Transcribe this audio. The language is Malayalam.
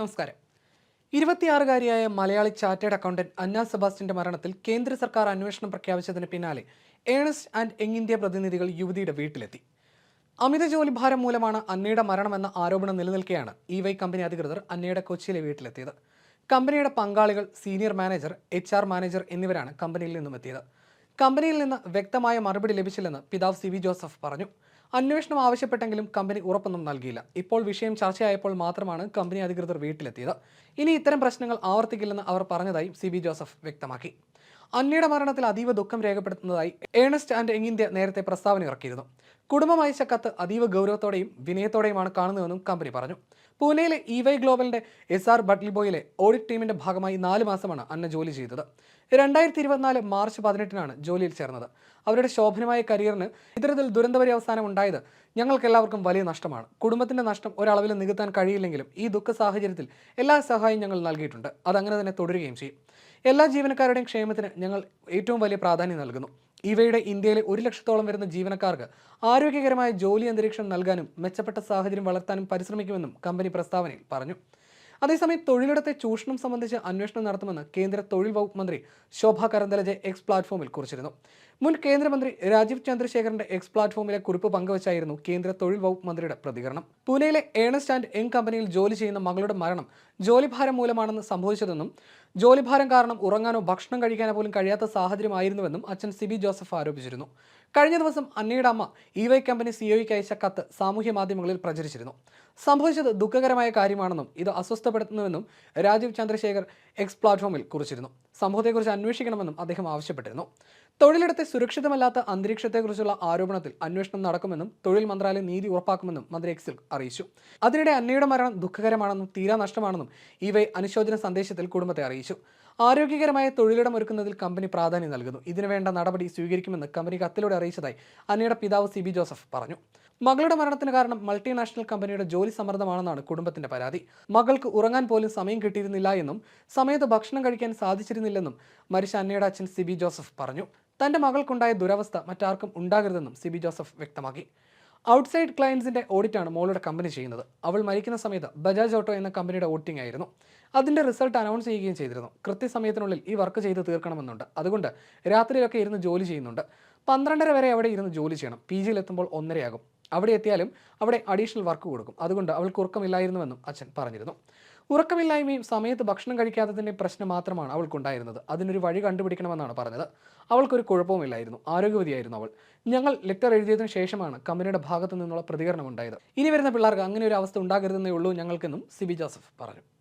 നമസ്കാരം. ഇരുപത്തിയാറുകാരിയായ മലയാളി ചാർട്ടേഡ് അക്കൗണ്ടന്റ് അന്ന സെബാസ്റ്റിന്റെ മരണത്തിൽ കേന്ദ്ര സർക്കാർ അന്വേഷണം പ്രഖ്യാപിച്ചതിന് പിന്നാലെ ഏണസ്റ്റ് ആൻഡ് യങ് ഇന്ത്യ പ്രതിനിധികൾ യുവതിയുടെ വീട്ടിലെത്തി. അമിത ജോലിഭാരം മൂലമാണ് അന്നയുടെ മരണമെന്ന ആരോപണം നിലനിൽക്കെയാണ് ഇ വൈ കമ്പനി അധികൃതർ അന്നയുടെ കൊച്ചിയിലെ വീട്ടിലെത്തിയത്. കമ്പനിയുടെ പങ്കാളികൾ senior manager H R manager എന്നിവരാണ് കമ്പനിയിൽ നിന്നും എത്തിയത് കമ്പനിയിൽ നിന്ന് വ്യക്തമായ മറുപടി ലഭിച്ചില്ലെന്ന് പിതാവ് സി വി ജോസഫ് പറഞ്ഞു. അന്വേഷണം ആവശ്യപ്പെട്ടെങ്കിലും കമ്പനി ഉറപ്പൊന്നും നൽകിയില്ല. ഇപ്പോൾ വിഷയം ചർച്ചയായപ്പോൾ മാത്രമാണ് കമ്പനി അധികൃതർ വീട്ടിലെത്തിയത്. ഇനി ഇത്തരം പ്രശ്നങ്ങൾ ആവർത്തിക്കില്ലെന്ന് അവർ പറഞ്ഞതായും സി ജോസഫ് വ്യക്തമാക്കി. അന്നയുടെ മരണത്തിൽ അതീവ ദുഃഖം രേഖപ്പെടുത്തുന്നതായി ഏണസ്റ്റ് ആൻഡ് എങ്ങിന്ത്യ നേരത്തെ പ്രസ്താവന ഇറക്കിയിരുന്നു. കുടുംബം അയച്ച കത്ത് അതീവ ഗൗരവത്തോടെയും വിനയത്തോടെയുമാണ് കാണുന്നതെന്നും കമ്പനി പറഞ്ഞു. പൂനെയിലെ ഇ വൈ ഗ്ലോബലിന്റെ എസ് ആർ ബട്ട്ലിബോയിലെ ഓഡിറ്റ് ടീമിന്റെ ഭാഗമായി നാല് മാസമാണ് അന്ന ജോലി ചെയ്തത്. രണ്ടായിരത്തി ഇരുപത്തിനാല് മാർച്ച് പതിനെട്ടിനാണ് ജോലിയിൽ ചേർന്നത്. അവരുടെ ശോഭനമായ കരിയറിന് ഇത്തരത്തിൽ ദുരന്തപര്യവസാനം ഉണ്ടായത് ഞങ്ങൾക്കെല്ലാവർക്കും വലിയ നഷ്ടമാണ്. കുടുംബത്തിന്റെ നഷ്ടം ഒരളവിൽ നികത്താൻ കഴിയില്ലെങ്കിലും ഈ ദുഃഖ സാഹചര്യത്തിൽ എല്ലാ സഹായവും ഞങ്ങൾ നൽകിയിട്ടുണ്ട്. അതങ്ങനെ തന്നെ തുടരുകയും ചെയ്യും. എല്ലാ ജീവനക്കാരുടെയും ക്ഷേമത്തിന് ഞങ്ങൾ ഏറ്റവും വലിയ പ്രാധാന്യം നൽകുന്നു. ഇവയുടെ ഇന്ത്യയിലെ ഒരു ലക്ഷത്തോളം വരുന്ന ജീവനക്കാർക്ക് ആരോഗ്യകരമായ ജോലി അന്തരീക്ഷം നൽകാനും മെച്ചപ്പെട്ട സാഹചര്യം വളർത്താനും പരിശ്രമിക്കുമെന്നും കമ്പനി പ്രസ്താവനയിൽ പറഞ്ഞു. അതേസമയം തൊഴിലിടത്തെ ചൂഷണം സംബന്ധിച്ച് അന്വേഷണം നടത്തുമെന്ന് കേന്ദ്ര തൊഴിൽ വകുപ്പ് മന്ത്രി ശോഭ കരന്തലജെ എക്സ് പ്ലാറ്റ്ഫോമിൽ കുറിച്ചിരുന്നു. മുൻ കേന്ദ്രമന്ത്രി രാജീവ് ചന്ദ്രശേഖറിന്റെ എക്സ് പ്ലാറ്റ്ഫോമിലെ കുറിപ്പ് പങ്കുവച്ചായിരുന്നു കേന്ദ്ര തൊഴിൽ വകുപ്പ് മന്ത്രിയുടെ പ്രതികരണം. പൂനെയിലെ ഏണസ്റ്റ് ആൻഡ് എങ് കമ്പനിയിൽ ജോലി ചെയ്യുന്ന മകളുടെ മരണം ജോലിഭാരം മൂലമാണെന്ന് സംഭവിച്ചതെന്നും ജോലിഭാരം കാരണം ഉറങ്ങാനോ ഭക്ഷണം കഴിക്കാനോ പോലും കഴിയാത്ത സാഹചര്യമായിരുന്നുവെന്നും അച്ഛൻ സിബി ജോസഫ് ആരോപിച്ചിരുന്നു. കഴിഞ്ഞ ദിവസം അന്നയുടെ അമ്മ ഇ വൈ കമ്പനി സിഒയ്ക്ക് അയച്ച കത്ത് സാമൂഹ്യ മാധ്യമങ്ങളിൽ പ്രചരിച്ചിരുന്നു. സംഭവിച്ചത് ദുഃഖകരമായ കാര്യമാണെന്നും ഇത് അസ്വസ്ഥപ്പെടുത്തുന്നുവെന്നും രാജീവ് ചന്ദ്രശേഖർ എക്സ് പ്ലാറ്റ്ഫോമിൽ കുറിച്ചിരുന്നു. സംഭവത്തെക്കുറിച്ച് അന്വേഷിക്കണമെന്നും അദ്ദേഹം ആവശ്യപ്പെട്ടിരുന്നു. തൊഴിലിടത്തെ സുരക്ഷിതമല്ലാത്ത അന്തരീക്ഷത്തെക്കുറിച്ചുള്ള ആരോപണത്തിൽ അന്വേഷണം നടക്കുമെന്നും തൊഴിൽ മന്ത്രാലയം നീതി ഉറപ്പാക്കുമെന്നും മന്ത്രി എക്സിൽ അറിയിച്ചു. അതിനിടെ അന്നയുടെ മരണം ദുഃഖകരമാണെന്നും തീരാ നഷ്ടമാണെന്നും ഇ വൈ അനുശോചന സന്ദേശത്തിൽ കുടുംബത്തെ അറിയിച്ചു. ആരോഗ്യകരമായ തൊഴിലിടം ഒരുക്കുന്നതിൽ കമ്പനി പ്രാധാന്യം നൽകുന്നു. ഇതിനുവേണ്ട നടപടി സ്വീകരിക്കുമെന്ന് കമ്പനി കത്തിലൂടെ അറിയിച്ചതായി അന്നയുടെ പിതാവ് സി ബി ജോസഫ് പറഞ്ഞു. മകളുടെ മരണത്തിന് കാരണം മൾട്ടിനാഷണൽ കമ്പനിയുടെ ജോലി സമ്മർദ്ദമാണെന്നാണ് കുടുംബത്തിന്റെ പരാതി. മകൾക്ക് ഉറങ്ങാൻ പോലും സമയം കിട്ടിയിരുന്നില്ല എന്നും സമയത്ത് ഭക്ഷണം കഴിക്കാൻ സാധിച്ചിരുന്നില്ലെന്നും മരിച്ച അന്നയുടെ അച്ഛൻ സി ബി ജോസഫ് പറഞ്ഞു. തന്റെ മകൾക്കുണ്ടായ ദുരവസ്ഥ മറ്റാർക്കും ഉണ്ടാകരുതെന്നും സി ബി ജോസഫ് വ്യക്തമാക്കി. ഔട്ട്സൈഡ് ക്ലയൻസിന്റെ ഓഡിറ്റാണ് മോളുടെ കമ്പനി ചെയ്യുന്നത്. അവൾ മരിക്കുന്ന സമയത്ത് ബജാജ് ഓട്ടോ എന്ന കമ്പനിയുടെ ഓഡിറ്റിംഗ് ആയിരുന്നു. അതിന്റെ റിസൾട്ട് അനൗൺസ് ചെയ്യുകയും ചെയ്തിരുന്നു. കൃത്യസമയത്തിനുള്ളിൽ ഈ വർക്ക് ചെയ്ത് തീർക്കണമെന്നുണ്ട്. അതുകൊണ്ട് രാത്രിയിലൊക്കെ ഇരുന്ന് ജോലി ചെയ്യുന്നുണ്ട്. പന്ത്രണ്ടര വരെ അവിടെ ഇരുന്ന് ജോലി ചെയ്യണം. പി ജിയിലെത്തുമ്പോൾ ഒന്നരയാകും. അവിടെ എത്തിയാലും അവിടെ അഡീഷണൽ വർക്ക് കൊടുക്കും. അതുകൊണ്ട് അവൾക്ക് ഉറക്കമില്ലായിരുന്നുവെന്നും അച്ഛൻ പറഞ്ഞിരുന്നു. ഉറക്കമില്ലായ്മയും സമയത്ത് ഭക്ഷണം കഴിക്കാത്തതിന്റെ പ്രശ്നം മാത്രമാണ് അവൾക്കുണ്ടായിരുന്നത്. അതിനൊരു വഴി കണ്ടുപിടിക്കണമെന്നാണ് പറഞ്ഞത്. അവൾക്കൊരു കുഴപ്പവുമില്ലായിരുന്നു. ആരോഗ്യവതിയായിരുന്നു അവൾ. ഞങ്ങൾ ലെറ്റർ എഴുതിയതിനു ശേഷമാണ് കമ്പനിയുടെ ഭാഗത്തു നിന്നുള്ള പ്രതികരണം ഉണ്ടായത് ഇനി വരുന്ന പിള്ളേർക്ക് അങ്ങനെ ഒരു അവസ്ഥ ഉണ്ടാകരുതെന്നേ ഉള്ളൂ ഞങ്ങൾക്കെന്നും സിബി ജോസഫ് പറഞ്ഞു.